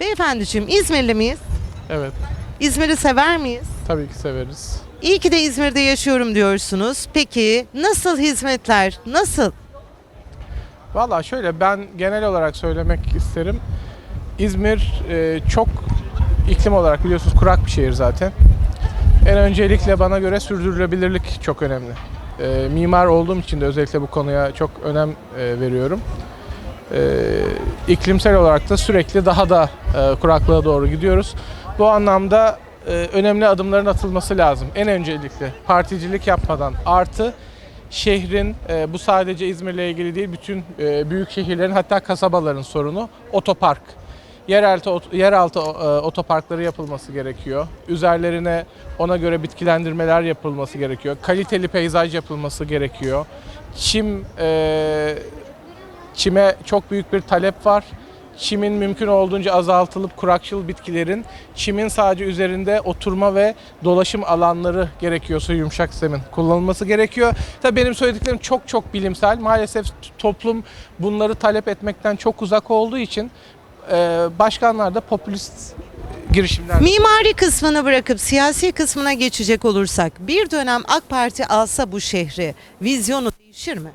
Beyefendiciğim İzmirli miyiz? Evet, İzmir'i sever miyiz? tabii ki severiz. İyi ki de İzmir'de yaşıyorum diyorsunuz. Peki nasıl hizmetler? Nasıl? Valla şöyle ben genel olarak söylemek isterim. İzmir e, çok iklim olarak biliyorsunuz kurak bir şehir zaten. En öncelikle bana göre sürdürülebilirlik çok önemli. E, mimar olduğum için de özellikle bu konuya çok önem e, veriyorum. E, iklimsel olarak da sürekli daha da e, kuraklığa doğru gidiyoruz. Bu anlamda e, önemli adımların atılması lazım. En öncelikle particilik yapmadan artı şehrin e, bu sadece İzmir'le ilgili değil bütün büyük şehirlerin hatta kasabaların sorunu otopark. Yeraltı yeraltı otoparkları yapılması gerekiyor. Üzerlerine ona göre bitkilendirmeler yapılması gerekiyor. Kaliteli peyzaj yapılması gerekiyor. Çim e, çime çok büyük bir talep var. Çimin mümkün olduğunca azaltılıp kurakçıl bitkilerin çimin sadece üzerinde oturma ve dolaşım alanları gerekiyorsa yumuşak zemin kullanılması gerekiyor. Tabii benim söylediklerim çok çok bilimsel. Maalesef toplum bunları talep etmekten çok uzak olduğu için e, başkanlar da popülist girişimler Mimari kısmını bırakıp siyasi kısmına geçecek olursak bir dönem AK Parti alsa bu şehri vizyonu değişir mi?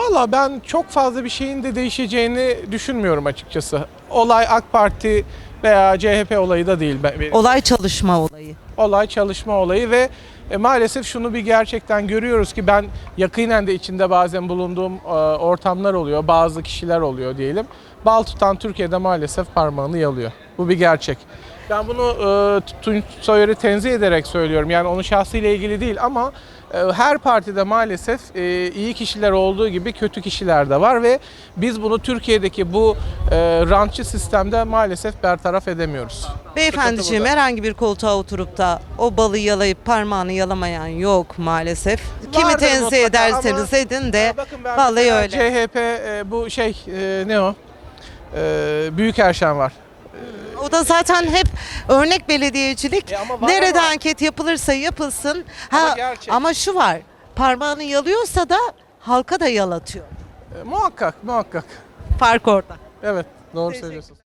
Valla ben çok fazla bir şeyin de değişeceğini düşünmüyorum açıkçası. Olay AK Parti veya CHP olayı da değil. Olay çalışma olayı. olay çalışma olayı ve e, maalesef şunu bir gerçekten görüyoruz ki ben yakinen de içinde bazen bulunduğum e, ortamlar oluyor, bazı kişiler oluyor diyelim. Bal tutan Türkiye'de maalesef parmağını yalıyor. Bu bir gerçek. Ben bunu e, Tunç Soyer'i tenzih ederek söylüyorum. Yani onun şahsıyla ilgili değil ama e, her partide maalesef e, iyi kişiler olduğu gibi kötü kişiler de var ve biz bunu Türkiye'deki bu e, rantçı sistemde maalesef bertaraf edemiyoruz. Beyefendiciğim herhangi bir koltuğa oturup da o balı yalayıp parmağını yalamayan yok maalesef. Kimi Vardır tenzih mutlaka ederseniz ama- edin de Ya bakın ben vallahi öyle. CHP e, bu şey e, ne o? E, Büyük Erşen var. O da zaten hep örnek belediyecilik. E ama var Nerede ama- anket yapılırsa yapılsın. Ama Ha, gerçek. ama şu var. Parmağını yalıyorsa da halka da yalatıyor. E, muhakkak muhakkak. Fark orada. Evet doğru söylüyorsunuz.